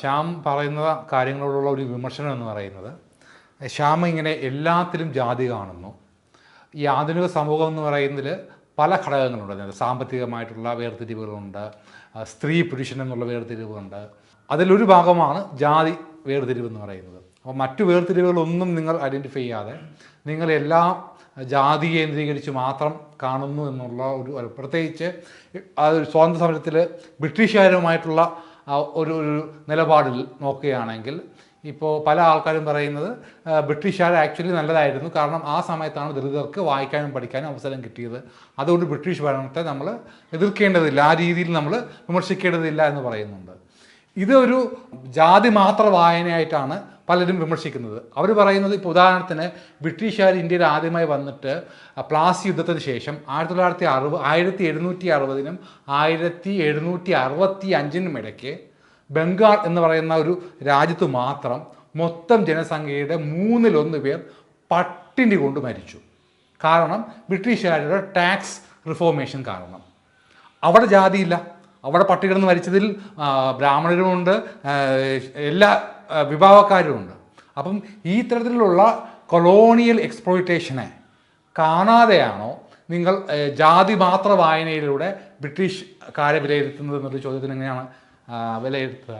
ശ്യാം പറയുന്ന കാര്യങ്ങളോടുള്ള ഒരു വിമർശനം എന്ന് പറയുന്നത് ശ്യാം ഇങ്ങനെ എല്ലാത്തിലും ജാതി കാണുന്നു. ഈ ആധുനിക സമൂഹം എന്ന് പറയുന്നതിൽ പല ഘടകങ്ങളുണ്ട്. സാമ്പത്തികമായിട്ടുള്ള വേർതിരിവുകളുണ്ട് സ്ത്രീ പുരുഷൻ എന്നുള്ള വേർതിരിവുണ്ട്. അതിലൊരു ഭാഗമാണ് ജാതി വേർതിരിവ് എന്ന് പറയുന്നത്. അപ്പോൾ മറ്റു വേർതിരിവുകളൊന്നും നിങ്ങൾ ഐഡന്റിഫൈ ചെയ്യാതെ നിങ്ങൾ എല്ലാ ജാതി കേന്ദ്രീകരിച്ച് മാത്രം കാണുന്നു എന്നുള്ള ഒരു പ്രത്യേകിച്ച് അത് സ്വാതന്ത്ര്യ സമരത്തിൽ ബ്രിട്ടീഷുകാരുമായിട്ടുള്ള ഒരു ഒരു നിലപാടിൽ നോക്കുകയാണെങ്കിൽ ഇപ്പോൾ പല ആൾക്കാരും പറയുന്നത് ബ്രിട്ടീഷുകാർ ആക്ച്വലി നല്ലതായിരുന്നു. കാരണം ആ സമയത്താണ് ദളിതർക്ക് വായിക്കാനും പഠിക്കാനും അവസരം കിട്ടിയത്. അതുകൊണ്ട് ബ്രിട്ടീഷ് ഭരണത്തെ നമ്മൾ എതിർക്കേണ്ടതില്ല. ആ രീതിയിൽ നമ്മൾ വിമർശിക്കേണ്ടതില്ല എന്ന് പറയുന്നുണ്ട്. ഇതൊരു ജാതി മാത്ര വായനയായിട്ടാണ് പലരും വിമർശിക്കുന്നത്. അവർ പറയുന്നത് ഇപ്പോൾ ഉദാഹരണത്തിന് ബ്രിട്ടീഷുകാർ ഇന്ത്യയിൽ ആദ്യമായി വന്നിട്ട് പ്ലാസ് യുദ്ധത്തിന് ശേഷം ആയിരത്തി തൊള്ളായിരത്തി അറുപത് ആയിരത്തി എഴുന്നൂറ്റി അറുപതിനും ആയിരത്തി എഴുന്നൂറ്റി അറുപത്തി അഞ്ചിനും ഇടയ്ക്ക് ബംഗാൾ എന്ന് പറയുന്ന ഒരു രാജ്യത്ത് മാത്രം മൊത്തം ജനസംഖ്യയുടെ മൂന്നിലൊന്ന് പേർ പട്ടിണി കൊണ്ട് മരിച്ചു. കാരണം ബ്രിട്ടീഷുകാരുടെ ടാക്സ് റിഫോർമേഷൻ കാരണം. അവിടെ ജാതിയില്ല. അവിടെ പട്ടികിടന്ന് മരിച്ചതിൽ ആ, ബ്രാഹ്മണരുമുണ്ട് എല്ലാ വിഭാഗക്കാരുമുണ്ട്. അപ്പം ഈ തരത്തിലുള്ള കൊളോണിയൽ എക്സ്പ്ലോയിറ്റേഷനെ കാണാതെയാണോ നിങ്ങൾ ജാതി മാത്ര വായനയിലൂടെ ബ്രിട്ടീഷുകാരെ വിലയിരുത്തുന്നത് എന്നൊരു ചോദ്യത്തിന് എങ്ങനെയാണ് വിലയിരുത്തുക?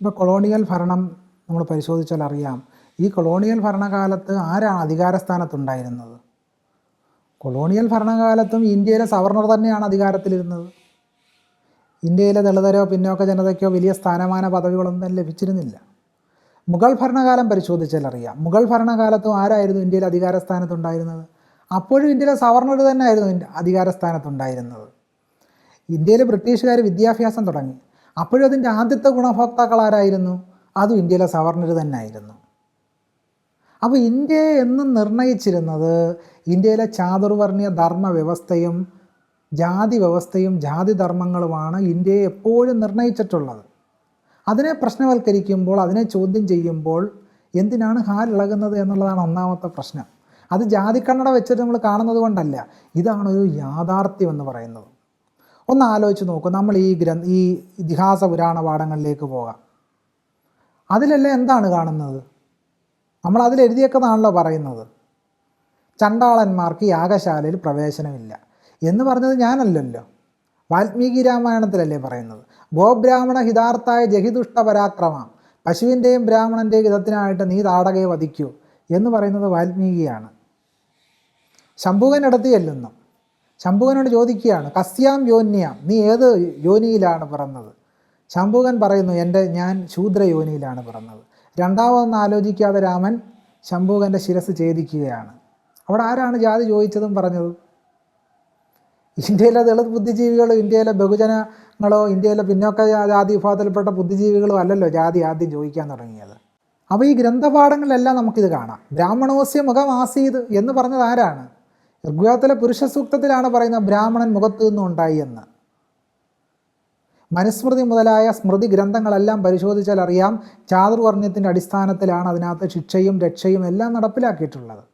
ഇപ്പോൾ കൊളോണിയൽ ഭരണം നമ്മൾ പരിശോധിച്ചാൽ അറിയാം. ഈ കൊളോണിയൽ ഭരണകാലത്ത് ആരാണ് അധികാരസ്ഥാനത്തുണ്ടായിരുന്നത്? കൊളോണിയൽ ഭരണകാലത്തും ഇന്ത്യയിലെ സവർണർ തന്നെയാണ് അധികാരത്തിലിരുന്നത്. ഇന്ത്യയിലെ ദളിതരോ പിന്നോക്ക ജനതയ്ക്കോ വലിയ സ്ഥാനമാന പദവികളൊന്നും ലഭിച്ചിരുന്നില്ല. മുഗൾ ഭരണകാലം പരിശോധിച്ചാൽ അറിയാം. മുഗൾ ഭരണകാലത്തും ആരായിരുന്നു ഇന്ത്യയിൽ അധികാരസ്ഥാനത്തുണ്ടായിരുന്നത്? അപ്പോഴും ഇന്ത്യയിലെ സവർണർ തന്നെയായിരുന്നു അധികാരസ്ഥാനത്തുണ്ടായിരുന്നത്. ഇന്ത്യയിൽ ബ്രിട്ടീഷുകാർ വിദ്യാഭ്യാസം തുടങ്ങി. അപ്പോഴും അതിന്റെ ആദ്യത്തെ ഗുണഭോക്താക്കൾ ആരായിരുന്നു അതും ഇന്ത്യയിലെ സവർണർ തന്നെയായിരുന്നു. അപ്പോൾ ഇന്ത്യയെ എന്നും നിർണയിച്ചിരുന്നത് ഇന്ത്യയിലെ ചാതുർവർണീയ ധർമ്മ വ്യവസ്ഥയും ജാതി വ്യവസ്ഥയും ജാതി ധർമ്മങ്ങളുമാണ് ഇന്ത്യയെ എപ്പോഴും നിർണയിച്ചിട്ടുള്ളത്. അതിനെ പ്രശ്നവൽക്കരിക്കുമ്പോൾ അതിനെ ചോദ്യം ചെയ്യുമ്പോൾ എന്തിനാണ് ഹാലിളകുന്നത് എന്നുള്ളതാണ് ഒന്നാമത്തെ പ്രശ്നം. അത് ജാതി ജാതിക്കണ്ണട വെച്ചിട്ട് നമ്മൾ കാണുന്നത് കൊണ്ടല്ല ഇതാണ് ഒരു യാഥാർത്ഥ്യം എന്ന് പറയുന്നത്. ഒന്ന് ആലോചിച്ച് നോക്കൂ നമ്മൾ ഈ ഗ്രന്ഥ ഈ ഇതിഹാസ പുരാണ പാഠങ്ങളിലേക്ക് പോകാം. അതിലെല്ലാം എന്താണ് കാണുന്നത്? നമ്മൾ അതിൽ എഴുതിയേക്കുന്നതാണല്ലോ പറയുന്നത്. ചണ്ടാളന്മാർക്ക് യാഗശാലയിൽ പ്രവേശനമില്ല. എന്ന് പറഞ്ഞത് ഞാനല്ലല്ലോ. വാൽമീകി രാമായണത്തിലല്ലേ പറയുന്നത്. ഗോബ്രാഹ്മണ ഹിതാർത്ഥായ ജഹിദുഷ്ട പരാക്രമ. പശുവിന്റെയും ബ്രാഹ്മണന്റെയും ഹിതത്തിനായിട്ട് നീ താടകയെ വധിക്കൂ എന്ന് പറയുന്നത് വാൽമീകിയാണ്. ശംഭുകൻ ഇടത്ത് ചെല്ലുന്നു. ശംഭുകനോട് ചോദിക്കുകയാണ് കസ്യാം യോന്യാം നീ ഏത് യോനിയിലാണ് പിറന്നത്? ശംഭുകൻ പറയുന്നു എന്റെ ഞാൻ ശൂദ്ര യോനിയിലാണ് പിറന്നത്. രണ്ടാമതൊന്നും ആലോചിക്കാതെ രാമൻ ശംഭുകന്റെ ശിരസ് ഛേദിക്കുകയാണ്. അവിടെ ആരാണ് ജാതി ചോദിച്ചതും പറഞ്ഞതും? ഇന്ത്യയിലെ ദളിത് ബുദ്ധിജീവികളോ ഇന്ത്യയിലെ ബഹുജനങ്ങളോ ഇന്ത്യയിലെ പിന്നോക്ക ജാതി വിഭാഗത്തിൽപ്പെട്ട ബുദ്ധിജീവികളോ അല്ലല്ലോ ജാതി ആദ്യം ചോദിക്കാൻ തുടങ്ങിയത്. അപ്പോൾ ഈ ഗ്രന്ഥപാഠങ്ങളിലെല്ലാം നമുക്കിത് കാണാം. ബ്രാഹ്മണോസ്യ മുഖം ആസീത് എന്ന് പറഞ്ഞത് ആരാണ്? ഋഗ്വേദത്തിലെ പുരുഷ സൂക്തത്തിലാണ് പറയുന്നത് ബ്രാഹ്മണൻ മുഖത്തു നിന്നും ഉണ്ടായി എന്ന്. മനുസ്മൃതി മുതലായ സ്മൃതി ഗ്രന്ഥങ്ങളെല്ലാം പരിശോധിച്ചാൽ അറിയാം ചാതുർവർണയത്തിന്റെ അടിസ്ഥാനത്തിലാണ് അതിനകത്ത് ശിക്ഷയും രക്ഷയും എല്ലാം നടപ്പിലാക്കിയിട്ടുള്ളത്.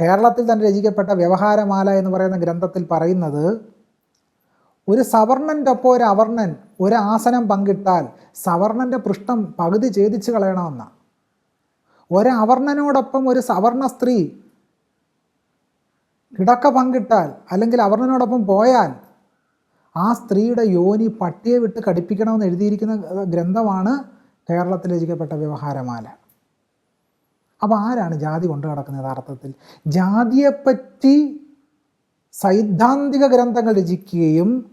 കേരളത്തിൽ തന്നെ രചിക്കപ്പെട്ട വ്യവഹാരമാല എന്ന് പറയുന്ന ഗ്രന്ഥത്തിൽ പറയുന്നത് ഒരു സവർണന്റെ ഒപ്പം ഒരു അവർണൻ ഒരു ആസനം പങ്കിട്ടാൽ സവർണന്റെ പൃഷ്ഠം പകുതി ഛേദിച്ച് കളയണമെന്ന. ഒരു അവർണനോടൊപ്പം ഒരു സവർണ സ്ത്രീ കിടക്ക പങ്കിട്ടാൽ അല്ലെങ്കിൽ അവർണനോടൊപ്പം പോയാൽ ആ സ്ത്രീയുടെ യോനി പട്ടിയെ വിട്ട് കടിപ്പിക്കണമെന്ന് എഴുതിയിരിക്കുന്ന ഗ്രന്ഥമാണ് കേരളത്തിൽ രചിക്കപ്പെട്ട വ്യവഹാരമാല. അപ്പോൾ ആരാണ് ജാതി കൊണ്ടു നടക്കുന്നത് യഥാർത്ഥത്തിൽ? ജാതിയെപ്പറ്റി സൈദ്ധാന്തിക ഗ്രന്ഥങ്ങൾ രചിക്കുകയും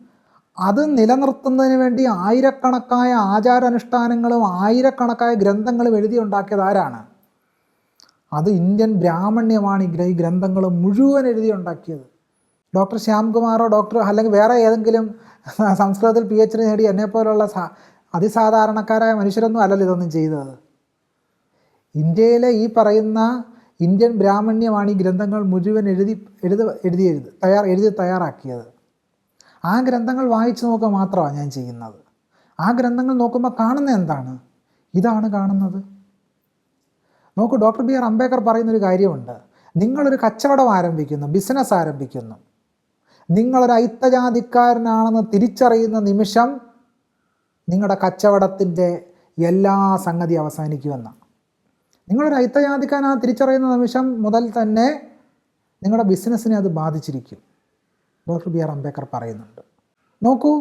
അത് നിലനിർത്തുന്നതിന് വേണ്ടി ആയിരക്കണക്കായ ആചാരാനുഷ്ഠാനങ്ങളും ആയിരക്കണക്കായ ഗ്രന്ഥങ്ങളും എഴുതിയുണ്ടാക്കിയത് ആരാണ്? അത് ഇന്ത്യൻ ബ്രാഹ്മണ്യമാണ് ഈ ഗ്ര- ഗ്രന്ഥങ്ങൾ മുഴുവൻ എഴുതിയുണ്ടാക്കിയത്. ഡോക്ടർ ശ്യാംകുമാറോ ഡോക്ടർ അല്ലെങ്കിൽ വേറെ ഏതെങ്കിലും സംസ്കൃതത്തിൽ പി എച്ച് ഡി നേടി എന്നെപ്പോലുള്ള അതിസാധാരണക്കാരായ മനുഷ്യരൊന്നും അല്ലല്ലോ ഇതൊന്നും ചെയ്തത്. ഇന്ത്യയിലെ ഈ പറയുന്ന ഇന്ത്യൻ ബ്രാഹ്മണ്യമാണ് ഈ ഗ്രന്ഥങ്ങൾ മുഴുവൻ എഴുതി എഴുത എഴുതി എഴുതി തയ്യാർ എഴുതി തയ്യാറാക്കിയത്. ആ ഗ്രന്ഥങ്ങൾ വായിച്ചു നോക്കുക മാത്രമാണ് ഞാൻ ചെയ്യുന്നത്. ആ ഗ്രന്ഥങ്ങൾ നോക്കുമ്പോൾ കാണുന്ന എന്താണ്? ഇതാണ് കാണുന്നത്. നോക്കൂ ഡോക്ടർ ബി ആർ അംബേദ്കർ പറയുന്നൊരു കാര്യമുണ്ട്. നിങ്ങളൊരു കച്ചവടം ആരംഭിക്കുന്നു ബിസിനസ് ആരംഭിക്കുന്നു. നിങ്ങളൊരു ഐത്തജാതിക്കാരനാണെന്ന് തിരിച്ചറിയുന്ന നിമിഷം നിങ്ങളുടെ കച്ചവടത്തിന്റെ എല്ലാ സംഗതി അവസാനിക്കുമെന്നാണ്. നിങ്ങളൊരു അയിത്തജാതിക്കാൻ ആ തിരിച്ചറിയുന്ന നിമിഷം മുതൽ തന്നെ നിങ്ങളുടെ ബിസിനസ്സിനെ അത് ബാധിച്ചിരിക്കും. ഡോക്ടർ ബി ആർ അംബേദ്കർ പറയുന്നുണ്ട്. നോക്കൂ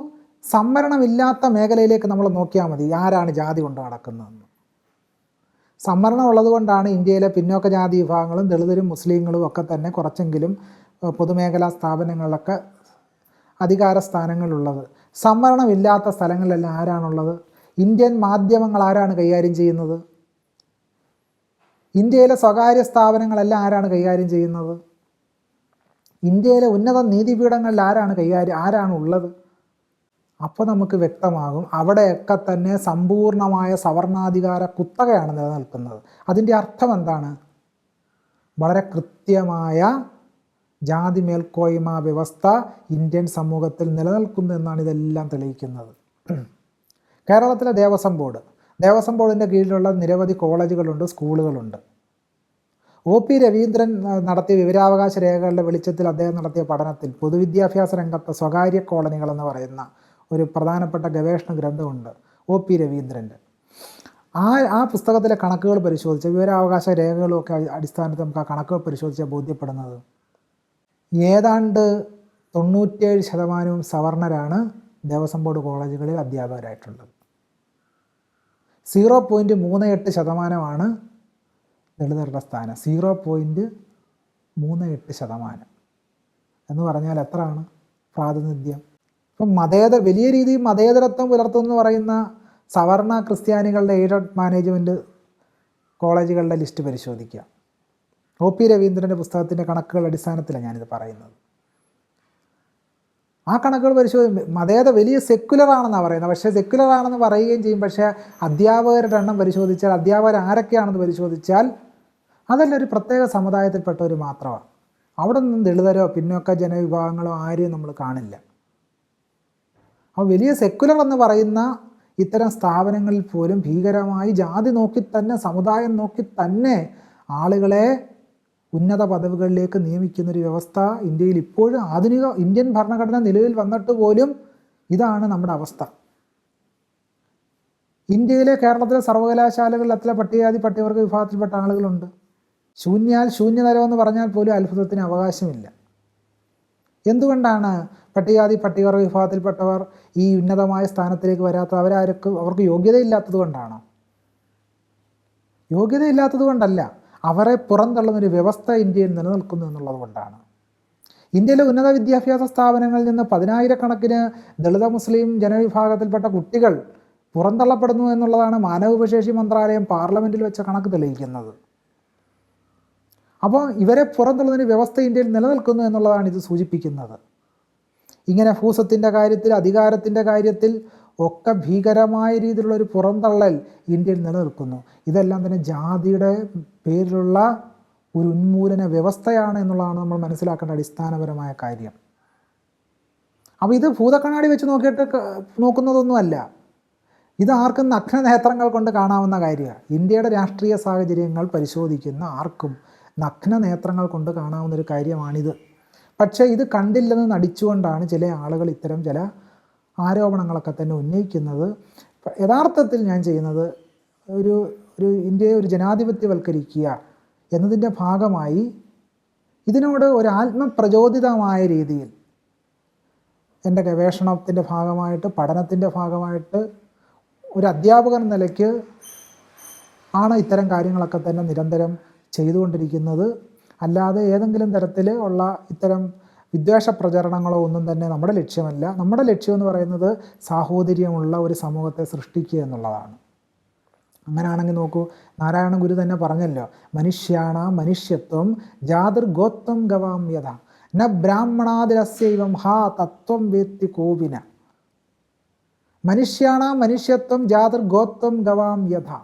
സംവരണമില്ലാത്ത മേഖലയിലേക്ക് നമ്മൾ നോക്കിയാൽ മതി. ആരാണ് ജാതി കൊണ്ട് നടക്കുന്നതെന്ന്. സംവരണം ഉള്ളതുകൊണ്ടാണ് ഇന്ത്യയിലെ പിന്നോക്ക ജാതി വിഭാഗങ്ങളും ദളിതരും മുസ്ലിങ്ങളും ഒക്കെ തന്നെ കുറച്ചെങ്കിലും പൊതുമേഖലാ സ്ഥാപനങ്ങളിലൊക്കെ അധികാര സ്ഥാനങ്ങളുള്ളത്. സംവരണമില്ലാത്ത സ്ഥലങ്ങളിലെല്ലാം ആരാണുള്ളത്? ഇന്ത്യൻ മാധ്യമങ്ങൾ ആരാണ് കൈകാര്യം ചെയ്യുന്നത്? ഇന്ത്യയിലെ സ്വകാര്യ സ്ഥാപനങ്ങളെല്ലാം ആരാണ് കൈകാര്യം ചെയ്യുന്നത്? ഇന്ത്യയിലെ ഉന്നത നീതിപീഠങ്ങളിൽ ആരാണ് കൈകാര്യം ആരാണ് ഉള്ളത്? അപ്പോൾ നമുക്ക് വ്യക്തമാകും അവിടെയൊക്കെ തന്നെ സമ്പൂർണമായ സവർണാധികാര കുത്തകയാണ് നിലനിൽക്കുന്നത്. അതിന്റെ അർത്ഥം എന്താണ്? വളരെ കൃത്യമായ ജാതി മേൽക്കോയ്മ വ്യവസ്ഥ ഇന്ത്യൻ സമൂഹത്തിൽ നിലനിൽക്കുന്നു എന്നാണ് ഇതെല്ലാം തെളിയിക്കുന്നത്. കേരളത്തിലെ ദേവസ്വം ബോർഡ് ദേവസ്വം ബോർഡിന്റെ കീഴിലുള്ള നിരവധി കോളേജുകളുണ്ട് സ്കൂളുകളുണ്ട്. ഒ പി രവീന്ദ്രൻ നടത്തിയ വിവരാവകാശ രേഖകളുടെ വെളിച്ചത്തിൽ അദ്ദേഹം നടത്തിയ പഠനത്തിൽ പൊതുവിദ്യാഭ്യാസ രംഗത്തെ സ്വകാര്യ കോളനികൾ എന്ന് പറയുന്ന ഒരു പ്രധാനപ്പെട്ട ഗവേഷണ ഗ്രന്ഥമുണ്ട് ഒ പി രവീന്ദ്രന്റെ. ആ ആ പുസ്തകത്തിലെ കണക്കുകൾ പരിശോധിച്ച് വിവരാവകാശ രേഖകളൊക്കെ അടിസ്ഥാനത്തിൽ നമുക്ക് ആ കണക്കുകൾ പരിശോധിച്ചാൽ ബോധ്യപ്പെടുന്നത്. ഏതാണ്ട് തൊണ്ണൂറ്റേഴ് ശതമാനവും സവർണരാണ് ദേവസ്വം ബോർഡ് കോളേജുകളിൽ അധ്യാപകരായിട്ടുള്ളത്. സീറോ പോയിന്റ് മൂന്ന് എട്ട് ശതമാനമാണ് ദളിതരുടെ സ്ഥാനം. സീറോ പോയിന്റ് മൂന്ന് എട്ട് ശതമാനം. എന്ന് പറഞ്ഞാൽ എത്രയാണ്? പ്രാതിനിധ്യം. ഇപ്പം മതേതര വലിയ രീതിയിൽ മതേതരത്വം പുലർത്തുമെന്ന് പറയുന്ന സവർണ ക്രിസ്ത്യാനികളുടെ എയ്ഡഡ് മാനേജ്മെന്റ് കോളേജുകളുടെ ലിസ്റ്റ് പരിശോധിക്കുക. ഒ പി രവീന്ദ്രന്റെ പുസ്തകത്തിന്റെ കണക്കുകൾ അടിസ്ഥാനത്തിലാണ് ഞാനിത് പറയുന്നത്. ആ കണക്കുകൾ പരിശോധി മതേത വലിയ സെക്കുലർ ആണെന്നാണ് പറയുന്നത്. പക്ഷേ സെക്കുലർ ആണെന്ന് പറയുകയും ചെയ്യും. പക്ഷേ അധ്യാപകരുടെ എണ്ണം പരിശോധിച്ചാൽ അധ്യാപകർ ആരൊക്കെയാണെന്ന് പരിശോധിച്ചാൽ അതെല്ലാം ഒരു പ്രത്യേക സമുദായത്തിൽപ്പെട്ടവർ മാത്രമാണ്. അവിടെ നിന്നും ദളിതരോ പിന്നോക്ക ജനവിഭാഗങ്ങളോ ആരെയും നമ്മൾ കാണില്ല. അപ്പോൾ വലിയ സെക്കുലർ എന്ന് പറയുന്ന ഇത്തരം സ്ഥാപനങ്ങളിൽ പോലും ഭീകരമായി ജാതി നോക്കി തന്നെ സമുദായം നോക്കി തന്നെ ആളുകളെ ഉന്നത പദവികളിലേക്ക് നിയമിക്കുന്നൊരു വ്യവസ്ഥ ഇന്ത്യയിൽ ഇപ്പോഴും ആധുനിക ഇന്ത്യൻ ഭരണഘടന നിലവിൽ വന്നിട്ട് പോലും ഇതാണ് നമ്മുടെ അവസ്ഥ. ഇന്ത്യയിലെ കേരളത്തിലെ സർവകലാശാലകളിൽ അത്ര പട്ടികജാതി പട്ടികവർഗ വിഭാഗത്തിൽപ്പെട്ട ആളുകളുണ്ട്. ശൂന്യാൽ ശൂന്യതരമെന്ന് പറഞ്ഞാൽ പോലും അത്ഭുതത്തിന് അവകാശമില്ല. എന്തുകൊണ്ടാണ് പട്ടികജാതി പട്ടികവർഗ വിഭാഗത്തിൽപ്പെട്ടവർ ഈ ഉന്നതമായ സ്ഥാനത്തിലേക്ക് വരാത്തത്? അവരാർക്ക് അവർക്ക് യോഗ്യതയില്ലാത്തത് കൊണ്ടാണോ? യോഗ്യതയില്ലാത്തത് കൊണ്ടല്ല. അവരെ പുറന്തള്ളുന്നൊരു വ്യവസ്ഥ ഇന്ത്യയിൽ നിലനിൽക്കുന്നു എന്നുള്ളതുകൊണ്ടാണ് ഇന്ത്യയിലെ ഉന്നത വിദ്യാഭ്യാസ സ്ഥാപനങ്ങളിൽ നിന്ന് പതിനായിരക്കണക്കിന് ദളിത മുസ്ലിം ജനവിഭാഗത്തിൽപ്പെട്ട കുട്ടികൾ പുറന്തള്ളപ്പെടുന്നു എന്നുള്ളതാണ് മാനവവിഭവശേഷി മന്ത്രാലയം പാർലമെന്റിൽ വെച്ച കണക്ക് തെളിയിക്കുന്നത്. അപ്പോൾ ഇവരെ പുറന്തള്ളുന്നതിന് വ്യവസ്ഥ ഇന്ത്യയിൽ നിലനിൽക്കുന്നു എന്നുള്ളതാണ് ഇത് സൂചിപ്പിക്കുന്നത്. ഇങ്ങനെ ഭൂസത്തിന്റെ കാര്യത്തിൽ അധികാരത്തിന്റെ കാര്യത്തിൽ ഒക്കെ ഭീകരമായ രീതിയിലുള്ള ഒരു പുറന്തള്ളൽ ഇന്ത്യയിൽ നിലനിൽക്കുന്നു. ഇതെല്ലാം തന്നെ ജാതിയുടെ പേരിലുള്ള ഒരു ഉന്മൂലന വ്യവസ്ഥയാണ് എന്നുള്ളതാണ് നമ്മൾ മനസ്സിലാക്കേണ്ട അടിസ്ഥാനപരമായ കാര്യം. അപ്പോൾ ഇത് ഭൂതക്കണ്ണാടി വെച്ച് നോക്കിയിട്ട് നോക്കുന്നതൊന്നുമല്ല ഇത് ആർക്കും നഗ്നനേത്രങ്ങൾ കൊണ്ട് കാണാവുന്ന കാര്യമാണ്. ഇന്ത്യയുടെ രാഷ്ട്രീയ സാഹചര്യങ്ങൾ പരിശോധിക്കുന്ന ആർക്കും നഗ്നനേത്രങ്ങൾ കൊണ്ട് കാണാവുന്ന ഒരു കാര്യമാണിത്. പക്ഷേ ഇത് കണ്ടില്ലെന്ന് നടിച്ചുകൊണ്ടാണ് ചില ആളുകൾ ഇത്തരം ചില ആരോപണങ്ങളൊക്കെ തന്നെ ഉന്നയിക്കുന്നത്. യഥാർത്ഥത്തിൽ ഞാൻ ചെയ്യുന്നത് ഒരു ഒരു ഇന്ത്യയെ ഒരു ജനാധിപത്യവൽക്കരിക്കുക എന്നതിന്റെ ഭാഗമായി ഇതിനോട് ഒരു ആത്മപ്രചോദിതമായ രീതിയിൽ എന്റെ ഗവേഷണത്തിന്റെ ഭാഗമായിട്ട് പഠനത്തിന്റെ ഭാഗമായിട്ട് ഒരു അധ്യാപകൻ നിലയ്ക്ക് ആണ് ഇത്തരം കാര്യങ്ങളൊക്കെ തന്നെ നിരന്തരം ചെയ്തുകൊണ്ടിരിക്കുന്നത്. അല്ലാതെ ഏതെങ്കിലും തരത്തിൽ ഉള്ള ഇത്തരം വിദ്വേഷ പ്രചരണങ്ങളോ ഒന്നും തന്നെ നമ്മുടെ ലക്ഷ്യമല്ല. നമ്മുടെ ലക്ഷ്യം എന്ന് പറയുന്നത് സാഹോദര്യമുള്ള ഒരു സമൂഹത്തെ സൃഷ്ടിക്കുക എന്നുള്ളതാണ്. അങ്ങനെയാണെങ്കിൽ നോക്കൂ നാരായണ ഗുരു തന്നെ പറഞ്ഞല്ലോ മനുഷ്യാണ മനുഷ്യത്വം ജാതിർഗോത്വം ഗവാമ്യത ന ബ്രാഹ്മണാതിരസ്യവം ഹാ തത്വം വേത്തി കോവിന. മനുഷ്യാണ മനുഷ്യത്വം ജാതിർഗോത്വം ഗവാം യഥ.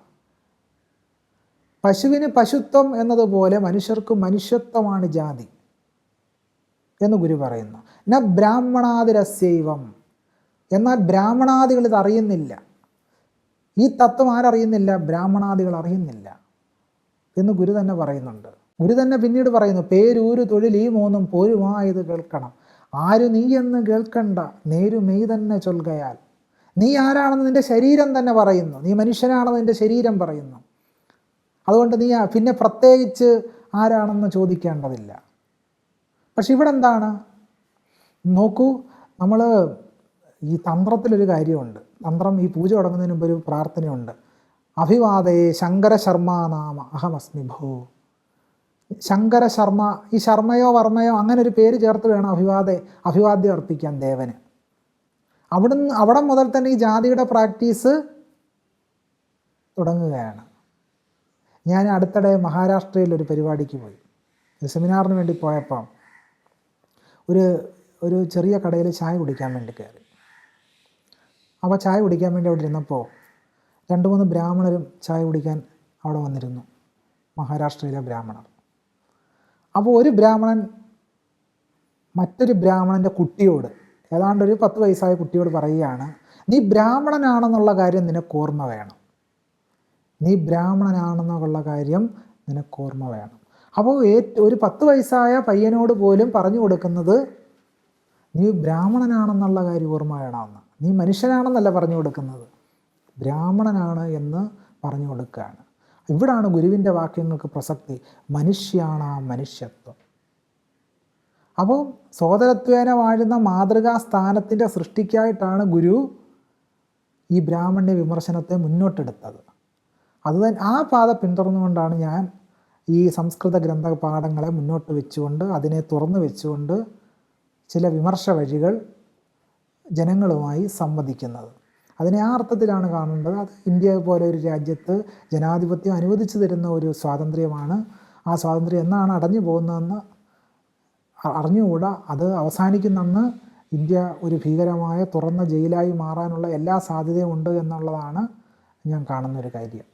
പശുവിന് പശുത്വം എന്നതുപോലെ മനുഷ്യർക്ക് മനുഷ്യത്വമാണ് ജാതി എന്ന് ഗുരു പറയുന്നു. ന ബ്രാഹ്മണാതിരസ്യവം. എന്നാൽ ബ്രാഹ്മണാദികൾ ഇത് അറിയുന്നില്ല. ഈ തത്വം ആരറിയുന്നില്ല? ബ്രാഹ്മണാദികൾ അറിയുന്നില്ല. എന്ന് ഗുരു തന്നെ പറയുന്നുണ്ട്. ഗുരു തന്നെ പിന്നീട് പറയുന്നു പേരൂരു തൊഴിൽ ഈ മൂന്നും പോരുമായത് കേൾക്കണം. ആരു നീ എന്ന് കേൾക്കണ്ട. നേരു മെയ് തന്നെ ചൊൽകയാൽ. നീ ആരാണെന്ന് നിന്റെ ശരീരം തന്നെ പറയുന്നു. നീ മനുഷ്യനാണെന്ന് നിന്റെ ശരീരം പറയുന്നു. അതുകൊണ്ട് നീ പിന്നെ പ്രത്യേകിച്ച് ആരാണെന്ന് ചോദിക്കേണ്ടതില്ല. പക്ഷെ ഇവിടെ എന്താണ്? നോക്കൂ നമ്മൾ ഈ തന്ത്രത്തിലൊരു കാര്യമുണ്ട്. തന്ത്രം ഈ പൂജ തുടങ്ങുന്നതിന് മുമ്പ് ഒരു പ്രാർത്ഥനയുണ്ട്. അഭിവാദയെ ശങ്കര ശർമ്മ നാമ അഹമസ്മി ഭോ. ശങ്കര ശർമ്മ ഈ ശർമ്മയോ വർമ്മയോ അങ്ങനെ ഒരു പേര് ചേർത്ത് വേണം അഭിവാദ അഭിവാദ്യം അർപ്പിക്കാൻ ദേവന്. അവിടുന്ന് അവിടെ മുതൽ തന്നെ ഈ ജാതിയുടെ പ്രാക്ടീസ് തുടങ്ങുകയാണ്. ഞാൻ അടുത്തിടെ മഹാരാഷ്ട്രയിൽ ഒരു പരിപാടിക്ക് പോയി. ഒരു സെമിനാറിന് വേണ്ടി പോയപ്പം ഒരു ഒരു ചെറിയ കടയിൽ ചായ കുടിക്കാൻ വേണ്ടി കയറി. അപ്പോൾ ചായ കുടിക്കാൻ വേണ്ടി അവിടെ ഇരുന്നപ്പോൾ രണ്ട് മൂന്ന് ബ്രാഹ്മണരും ചായ കുടിക്കാൻ അവിടെ വന്നിരുന്നു. മഹാരാഷ്ട്രയിലെ ബ്രാഹ്മണർ. അപ്പോൾ ഒരു ബ്രാഹ്മണൻ മറ്റൊരു ബ്രാഹ്മണന്റെ കുട്ടിയോട് ഏതാണ്ട് ഒരു പത്ത് വയസ്സായ കുട്ടിയോട് പറയുകയാണ് നീ ബ്രാഹ്മണനാണെന്നുള്ള കാര്യം നിനക്ക് ഓർമ്മ വേണം. നീ ബ്രാഹ്മണനാണെന്നുള്ള കാര്യം നിനക്ക് ഓർമ്മ വേണം. അപ്പോൾ ഒരു പത്ത് വയസ്സായ പയ്യനോട് പോലും പറഞ്ഞു കൊടുക്കുന്നത് നീ ബ്രാഹ്മണനാണെന്നുള്ള കാര്യം ഓർമ്മ വേണമെന്ന് നീ മനുഷ്യനാണെന്നല്ല പറഞ്ഞു കൊടുക്കുന്നത്. ബ്രാഹ്മണനാണ് എന്ന് പറഞ്ഞു കൊടുക്കുകയാണ്. ഇവിടാണ് ഗുരുവിന്റെ വാക്യങ്ങൾക്ക് പ്രസക്തി. മനുഷ്യാണ് മനുഷ്യത്വം. അപ്പോൾ സോദരത്വേന വാഴുന്ന മാതൃകാ സ്ഥാനത്തിന്റെ സൃഷ്ടിക്കായിട്ടാണ് ഗുരു ഈ ബ്രാഹ്മണ്യ വിമർശനത്തെ മുന്നോട്ടെടുത്തത്. അത് തന്നെ ആ പാത പിന്തുടർന്നുകൊണ്ടാണ് ഞാൻ ഈ സംസ്കൃത ഗ്രന്ഥ പാഠങ്ങളെ മുന്നോട്ട് വെച്ചുകൊണ്ട് അതിനെ തുറന്നു വെച്ചുകൊണ്ട് ചില വിമർശ വഴികൾ ജനങ്ങളുമായി സംവദിക്കുന്നത്. അതിനെ ആ അർത്ഥത്തിലാണ് കാണേണ്ടത്. അത് ഇന്ത്യ പോലെ ഒരു രാജ്യത്ത് ജനാധിപത്യം അനുവദിച്ചു തരുന്ന ഒരു സ്വാതന്ത്ര്യമാണ്. ആ സ്വാതന്ത്ര്യം എന്നാണ് അടഞ്ഞു പോകുന്നതെന്ന് അറിഞ്ഞുകൂടാ. അത് അവസാനിക്കുന്നെന്ന് ഇന്ത്യ ഒരു ഭീകരമായ തുറന്ന ജയിലായി മാറാനുള്ള എല്ലാ സാധ്യതയും ഉണ്ട് എന്നുള്ളതാണ് ഞാൻ കാണുന്നൊരു കാര്യം.